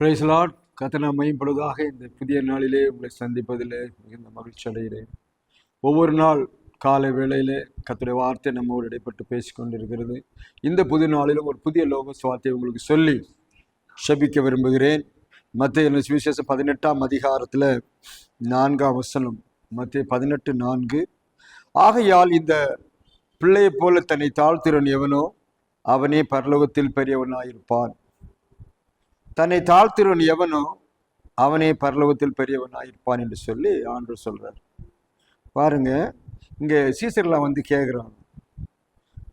பிரைஸ்லாட் கத்தனை மையப்படுவதாக இந்த புதிய நாளிலே உங்களை சந்திப்பதிலே மிகுந்த மகிழ்ச்சி அடைகிறேன். ஒவ்வொரு நாள் காலை வேளையிலே கத்துடைய வார்த்தை நம்மோடு இடைப்பட்டு பேசிக்கொண்டிருக்கிறது. இந்த புதிய நாளிலும் ஒரு புதிய லோக சுவார்த்தையை உங்களுக்கு சொல்லி ஷபிக்க விரும்புகிறேன். மத்திய சுவிசேஷம் பதினெட்டாம் அதிகாரத்தில் நான்காம் வசனம் மத்திய பதினெட்டு நான்கு. ஆகையால் இந்த பிள்ளையைப் போல தன்னை தாழ்த்திறன் எவனோ அவனே பரலோகத்தில் பெரியவனாயிருப்பான். தன்னை தாழ்த்திறன் எவனோ அவனே பரலோகத்தில் பெரியவனாயிருப்பான் என்று சொல்லி ஆண்டு சொல்கிறார் பாருங்க இங்கே சீசர்லாம் வந்து கேட்குறாங்க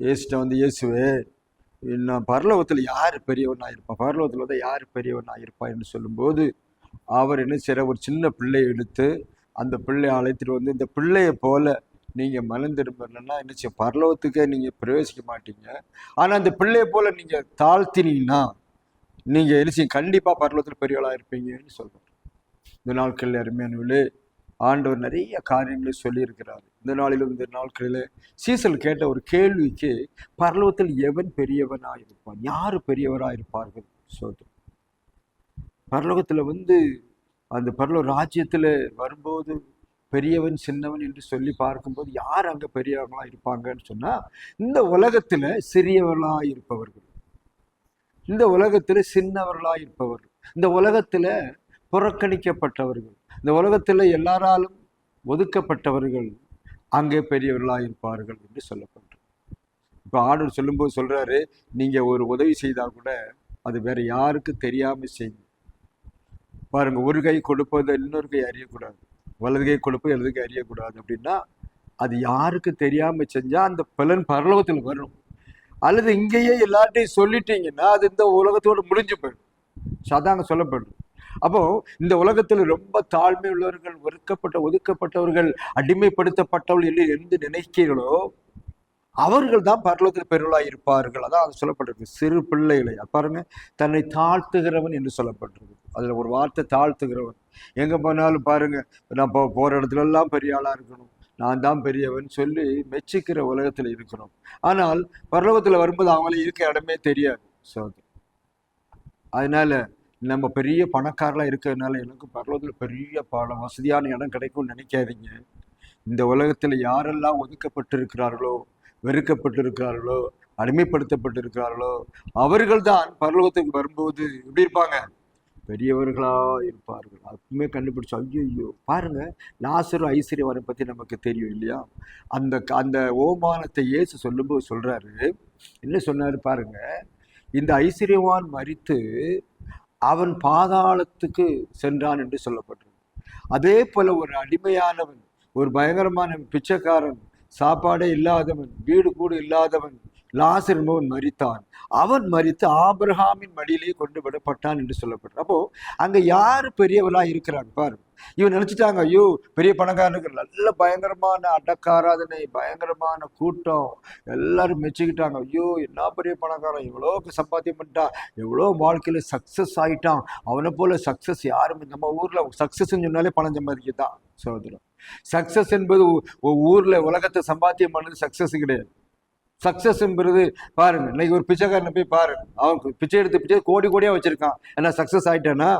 ஏசிட்ட வந்து இயேசுவே நான் பரலோகத்தில் யார் பெரியவனாக இருப்பான் பரலோகத்தில் வந்து யார் பெரியவனாக இருப்பான் என்று சொல்லும்போது அவர் என்ன செய்ற ஒரு சின்ன பிள்ளையை எடுத்து அந்த பிள்ளையை அழைத்துட்டு வந்து இந்த பிள்ளையை போல நீங்கள் மலர்ந்திருப்பீங்கன்னா என்ன செய்ய? பரலோகத்துக்கே நீங்கள் பிரவேசிக்க மாட்டீங்க. ஆனால் அந்த பிள்ளையை போல நீங்கள் தாழ்த்தினீங்கன்னா நீங்கள் என்ன செய்ய கண்டிப்பாக பரலோகத்தில் பெரியவளாக இருப்பீங்கன்னு சொல்கிறோம் இந்த நாட்களில் அருமையானவர்களே ஆண்டவர் நிறைய காரியங்களை சொல்லியிருக்கிறார். இந்த நாளிலும் இந்த நாட்களில் சீசல் கேட்ட ஒரு கேள்விக்கு பரலோகத்தில் எவன் பெரியவனாக இருப்பான்? யார் பெரியவராக இருப்பார்கள்? சோதரம் பரலோகத்தில் வந்து அந்த பரலோ ராஜ்யத்தில் வரும்போது பெரியவன் சின்னவன் என்று சொல்லி பார்க்கும்போது யார் அங்கே பெரியவர்களாக இருப்பாங்கன்னு சொன்னால் இந்த உலகத்தில் சிறியவர்களாக இருப்பவர்கள். இந்த உலகத்தில் சின்னவர்களாக இருப்பவர்கள். இந்த உலகத்தில் புறக்கணிக்கப்பட்டவர்கள். இந்த உலகத்தில் எல்லாராலும் ஒதுக்கப்பட்டவர்கள் அங்கே பெரியவர்களாக இருப்பார்கள் என்று சொல்லப்பட்டது இப்போ ஆர்டர் சொல்லும்போது சொல்கிறாரு நீங்கள் ஒரு உதவி செய்தால் கூட அது வேற யாருக்கு தெரியாமல் செய்யுங்க பாருங்கள் ஒரு கை கொடுப்பதை இன்னொரு கை அறியக்கூடாது. வலது கை கொடுப்பது இடது கை அறியக்கூடாது அப்படின்னா அது யாருக்கு தெரியாமல் செஞ்சால் அந்த பலன் பரலோகத்தில் வரும். அல்லது இங்கேயே எல்லார்ட்டையும் சொல்லிட்டீங்கன்னா அது இந்த உலகத்தோடு முடிஞ்சு போயிடும். சாதாரண சொல்லப்படும் அப்போ இந்த உலகத்தில் ரொம்ப தாழ்மை உள்ளவர்கள் வெறுக்கப்பட்ட ஒதுக்கப்பட்டவர்கள் அடிமைப்படுத்தப்பட்டவர்கள் என்று எந்த நினைக்கிறீர்களோ அவர்கள் தான் பரலோகத்தில் பெருளாக இருப்பார்கள். அதான் அது சொல்லப்பட்டிருக்கு. சிறு பிள்ளைகளை பாருங்க தன்னை தாழ்த்துகிறவன் என்று சொல்லப்பட்டிருக்கு. அதில் ஒரு வார்த்தை தாழ்த்துகிறவன். எங்கே போனாலும் பாருங்க நான் போ போற இடத்துல எல்லாம் பெரிய ஆளாக இருக்கணும். நான் தான் பெரியவன் சொல்லி மெச்சிக்கிற உலகத்தில் இருக்கிறோம். ஆனால் பரலோகத்தில் வரும்போது அவங்களே இருக்க இடமே தெரியாது ஸோ அதனால நம்ம பெரிய பணக்காரலாம் இருக்கிறதுனால எனக்கு பரலோகத்தில் பெரிய பல வசதியான இடம் கிடைக்கும்னு நினைக்காதீங்க. இந்த உலகத்தில் யாரெல்லாம் ஒதுக்கப்பட்டிருக்கிறார்களோ வெறுக்கப்பட்டிருக்கிறார்களோ அடிமைப்படுத்தப்பட்டிருக்கிறார்களோ அவர்கள் தான் பரலோகத்துக்கு வரும்போது எப்படி இருப்பாங்க? பெரியவர்களாக இருப்பார்கள். அப்பவுமே கண்டுபிடிச்சு ஐயோ பாருங்கள் லாசரு ஐஸ்வர்யவனை பற்றி நமக்கு தெரியும் இல்லையா? அந்த அந்த ஓமானத்தை ஏசு சொல்லும்போது சொல்கிறாரு என்ன சொன்னார் பாருங்கள் இந்த ஐஸ்வர்யவான் மறித்து அவன் பாதாளத்துக்கு சென்றான் என்று சொல்லப்பட்டிருக்கு. அதே போல் ஒரு அடிமையானவன் ஒரு பயங்கரமான பிச்சைக்காரன் சாப்பாடே இல்லாதவன் வீடு கூடு இல்லாதவன் லாசர் என்பவன் மறித்தான் அவன் மறித்து ஆபிரஹாமின் மடியிலே கொண்டு விடப்பட்டான் என்று சொல்லப்படுற அப்போ அங்க யாரு பெரியவளா இருக்கிறான் பாரு. இவன் நினைச்சிட்டாங்க ஐயோ பெரிய பணக்காரனுக்கு நல்ல பயங்கரமான அடக்காராதனை பயங்கரமான கூட்டம். எல்லாரும் மெச்சுக்கிட்டாங்க. ஐயோ என்ன பெரிய பணக்காரன்? எவ்வளோ சம்பாத்தியம் பண்ணிட்டான் எவ்வளோ வாழ்க்கையில சக்சஸ் ஆயிட்டான். அவனை போல சக்சஸ் யாரும் நம்ம ஊர்ல சக்சஸ் சொன்னாலே பணம் சம்பாதிக்கதான் சகோதரம் சக்சஸ் என்பது ஊர்ல உலகத்தை சம்பாத்தியம் பண்ணது சக்சஸ் கிடையாது. சக்ஸஸ்ங்கிறது பாருங்க. இன்னைக்கு ஒரு பிச்சைக்காரனை போய் பாருங்க. அவன் பிச்சை எடுத்து பிச்சை கோடி கோடியா வச்சிருக்கான். என்ன சக்சஸ் ஆயிட்டானா?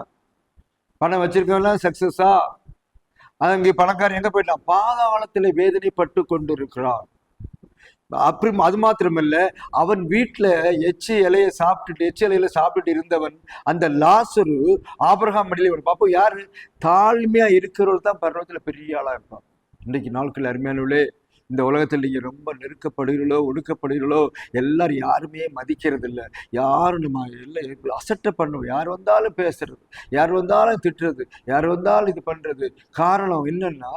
பணம் வச்சிருக்கவன்லாம் சக்சஸா அங்கே பணக்காரன் எங்க போயிட்டான்? பாதாளத்தில் வேதனைப்பட்டு கொண்டு இருக்கிறான் அப்படி அது மாத்திரமல்ல அவன் வீட்டில் எச்சி இலையை சாப்பிட்டுட்டு எச்சி இலையில சாப்பிட்டுட்டு இருந்தவன் அந்த லாசரு ஆபிரகாம் மடியில் இவன் பார்ப்போம். யாரு? தாழ்மையா இருக்கிறவர்கள் தான் பருவத்தில் பெரிய ஆளாக இருப்பான். இன்னைக்கு நாட்கள் அருமையானவளே இந்த உலகத்தில் நீங்கள் ரொம்ப நெருக்கப்படுகிறீர்களோ ஒடுக்கப்படுகிறீர்களோ எல்லாரும் யாருமே மதிக்கிறது இல்லை யாரும் நம்ம எல்லாம் அசட்டை பண்ணுவோம் யார் வந்தாலும் பேசுறது யார் வந்தாலும் திட்டுறது யார் வந்தாலும் இது பண்ணுறது காரணம் என்னன்னா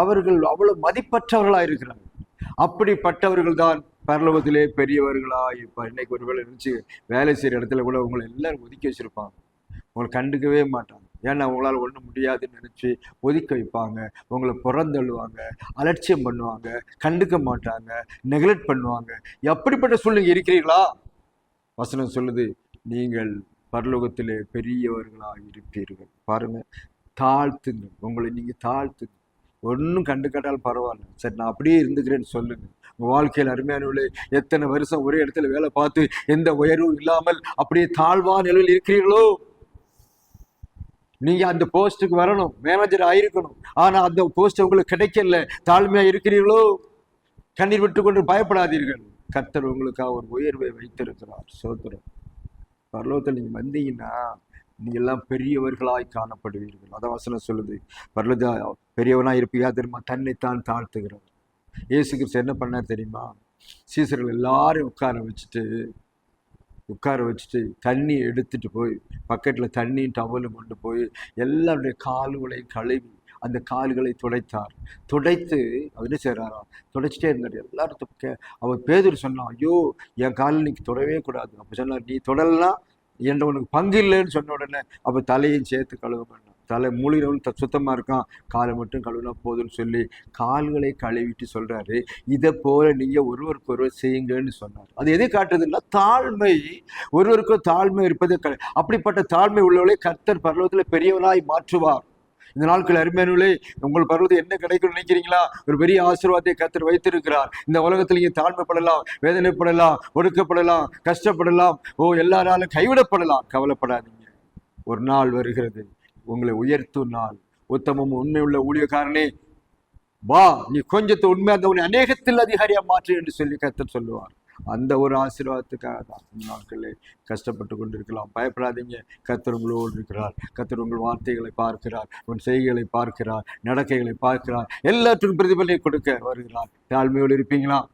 அவர்கள் அவ்வளோ மதிப்பற்றவர்களாக இருக்கிறாங்க. அப்படிப்பட்டவர்கள் தான் பரலோகத்திலே பெரியவர்களா இப்போ இன்னைக்கு ஒரு வேலை இருந்துச்சு வேலை செய்கிற இடத்துல கூட உங்களை எல்லாரும் ஒதுக்கி வச்சிருப்பாங்க. உங்களை கண்டுக்கவே மாட்டாங்க. ஏன்னா உங்களால் ஒன்றும் முடியாதுன்னு நினச்சி ஒதுக்க வைப்பாங்க உங்களை புறந்தள்ளுவாங்க அலட்சியம் பண்ணுவாங்க கண்டுக்க மாட்டாங்க நெக்லெக்ட் பண்ணுவாங்க. எப்படிப்பட்ட சூழ்நிலை இருக்கிறீர்களா? வசனம் சொல்லுது நீங்கள் பரலோகத்தில் பெரியவர்களாக இருப்பீர்கள். பாருங்கள் தாழ்த்துங்க உங்களை நீங்கள் தாழ்த்துங்க ஒன்றும் கண்டுக்காட்டாலும் பரவாயில்ல. சரி நான் அப்படியே இருந்துக்கிறேன்னு சொல்லுங்கள் உங்கள் வாழ்க்கையில் அருமையானவர்களே எத்தனை வருஷம் ஒரே இடத்துல வேலை பார்த்து எந்த உயர்வும் இல்லாமல் அப்படியே தாழ்வான நிலையில் இருக்கிறீர்களோ? நீங்கள் அந்த போஸ்ட்டுக்கு வரணும் மேனேஜர் ஆயிருக்கணும். ஆனால் அந்த போஸ்ட் உங்களுக்கு கிடைக்கல தாழ்மையாக இருக்கிறீர்களோ? கண்ணீர் விட்டு கொண்டு பயப்படாதீர்கள். கத்தர் உங்களுக்காக ஒரு உயர்வை வைத்திருக்கிறார். சோத்திரம். பரலோகத்தில் நீங்கள் வந்தீங்கன்னா நீங்க எல்லாம் பெரியவர்களாய் காணப்படுவீர்கள். அதான் வசனம் சொல்லுது. பரலோக பெரியவனாக இருப்பீங்க தெரியுமா? தன்னைத்தான் தாழ்த்துகிறவர் இயேசு கிறிஸ்து என்ன பண்ணார் தெரியுமா? சீசர்கள் எல்லாரும் உட்கார வச்சுட்டு உட்கார வச்சுட்டு தண்ணி எடுத்துட்டு போய் பக்கெட்டில் தண்ணியும் டவலும் கொண்டு போய் எல்லாருடைய கால்களையும் கழுவி அந்த கால்களை துடைத்தார். துடைத்து அவர் என்ன செய்கிறாரா துடைச்சிட்டே இருந்தார். எல்லாரும் கே அவர் பேதர் சொன்னான் ஐயோ என் காலில் நீ தொடவே கூடாது. அப்போ சொன்னார் நீ தொடலாம் என்ற உனக்கு பங்கு இல்லைன்னு சொன்ன உடனே அப்போ தலையும் சேர்த்து கழுவ தலை மூலிகளும் த சுத்தமாக இருக்கான். காலை மட்டும் கழுவினா போதும்னு சொல்லி கால்களை கழுவிட்டு சொல்கிறாரு இதை போல நீங்கள் ஒருவருக்கு ஒருவர் செய்யுங்கன்னு சொன்னார். அது எதை காட்டுறதுன்னா தாழ்மை. ஒருவருக்கும் தாழ்மை இருப்பதே க- அப்படிப்பட்ட தாழ்மை உள்ளவளை கர்த்தர் பர்வத்தில் பெரியவனாய் மாற்றுவார். இந்த நாட்கள் அருமையானே உங்கள் பருவத்தை என்ன கிடைக்கும்னு நினைக்கிறீங்களா? ஒரு பெரிய ஆசீர்வாதத்தை கத்தர் வைத்திருக்கிறார். இந்த உலகத்தில் நீங்கள் தாழ்மைப்படலாம் வேதனைப்படலாம் ஒடுக்கப்படலாம் கஷ்டப்படலாம். ஓ எல்லாராலும் கைவிடப்படலாம். கவலைப்படாதீங்க. ஒரு நாள் வருகிறது. உங்களை உயர்த்தும் நாள் உத்தமம் உண்மையுள்ள ஊழியக்காரனே வா நீ கொஞ்சத்தை உண்மையாக இருந்த உன்னை அநேகத்தில் அதிகாரியா மாற்று என்று சொல்லி கத்தர் சொல்லுவார். அந்த ஒரு ஆசீர்வாதத்துக்காக தான் நாட்களே கஷ்டப்பட்டு கொண்டிருக்கலாம். பயப்படாதீங்க. கத்தர் உங்களோடு இருக்கிறார். கத்தர் உங்கள் வார்த்தைகளை பார்க்கிறார். உன் செய்கைகளை பார்க்கிறார். நடக்கைகளை பார்க்கிறார். எல்லாத்துக்கும் பிரதிபலனை கொடுக்க வருகிறார். தாழ்மையோடு இருப்பீங்களா?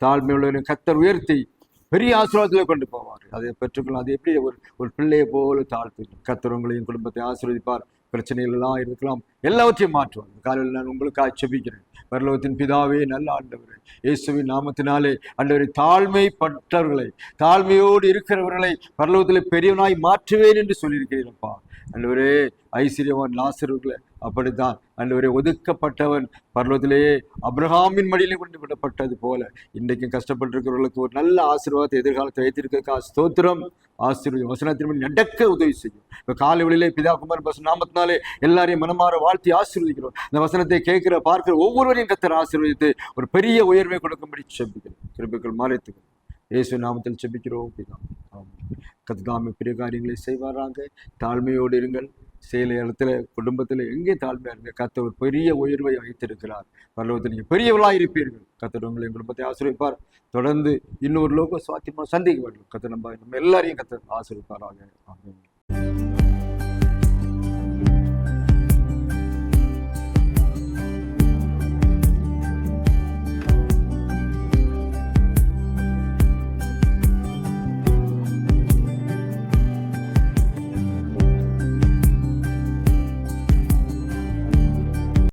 தாழ்மையுள்ள கத்தர் உயர்த்தி பெரிய ஆசீர்வாதத்தில் கொண்டு போவார். அதை பெற்றுக்கொள்ளலாம் அது எப்படி ஒரு ஒரு பிள்ளையை போல தாழ்த்து கர்த்தர் குடும்பத்தை ஆசீர்வதிப்பார். பிரச்சனைகள் எல்லாம் இருக்கலாம். எல்லாவற்றையும் மாற்றுவார். காலையில் நான் உங்களுக்காக செபிக்கிறேன். பரலோகத்தின் பிதாவே நல்ல ஆண்டவர் இயேசுவின் நாமத்தினாலே ஆண்டவரை தாழ்மைப்பட்டவர்களை தாழ்மையோடு இருக்கிறவர்களை பரலோகத்தில் பெரியவனாய் மாற்றுவேன் என்று சொல்லியிருக்கிறீரப்பா ஆண்டவரே ஐஸ்வர்யவான் லாசர்களை அப்படித்தான். ஆண்டவரே ஒதுக்கப்பட்டவன் பர்வத்திலேயே அப்ரஹாமின் மடியிலே கொண்டு விடப்பட்டது போல இன்றைக்கும் கஷ்டப்பட்டிருக்கிறவர்களுக்கு ஒரு நல்ல ஆசீர்வாதத்தை எதிர்காலத்தை வைத்திருக்க ஸ்தோத்திரம். ஆசீர்வதி வசனத்தின் நடக்க உதவி செய்யும். இப்போ காலை வழியிலே பிதா குமார் பஸ் நாமத்தினாலே எல்லாரையும் மனமாற வாழ்த்தி ஆசீர்வதிக்கிறோம். இந்த வசனத்தை கேட்கிற பார்க்கிற ஒவ்வொருவரையும் கத்தர் ஆசீர்வதித்து ஒரு பெரிய உயர்வை கொடுக்கும்படி செபிக்கிறோம். கிருபிகள் மறைத்துக்கிறோம் இயேசு நாமத்தில் செபிக்கிறோம் பிதா. கத்தாமை பெரிய காரியங்களை செய்வாராங்க தாழ்மையோடு இருங்கள். செயல இடத்துல குடும்பத்தில் எங்கே தாழ்மையாக இருங்க. கத்த ஒரு பெரிய உயர்வை வைத்திருக்கிறார் பரலோகத்தில் நீங்கள் பெரியவளாக இருப்பீர்கள். கத்தர் உங்களை குடும்பத்தை ஆசிரியப்பார் தொடர்ந்து இன்னொரு லோக சுவாத்தியமாக சந்திக்க வேண்டும். கத்த நம்ம நம்ம எல்லாரையும் கத்த ஆசிரியப்பாராக ஆமென்.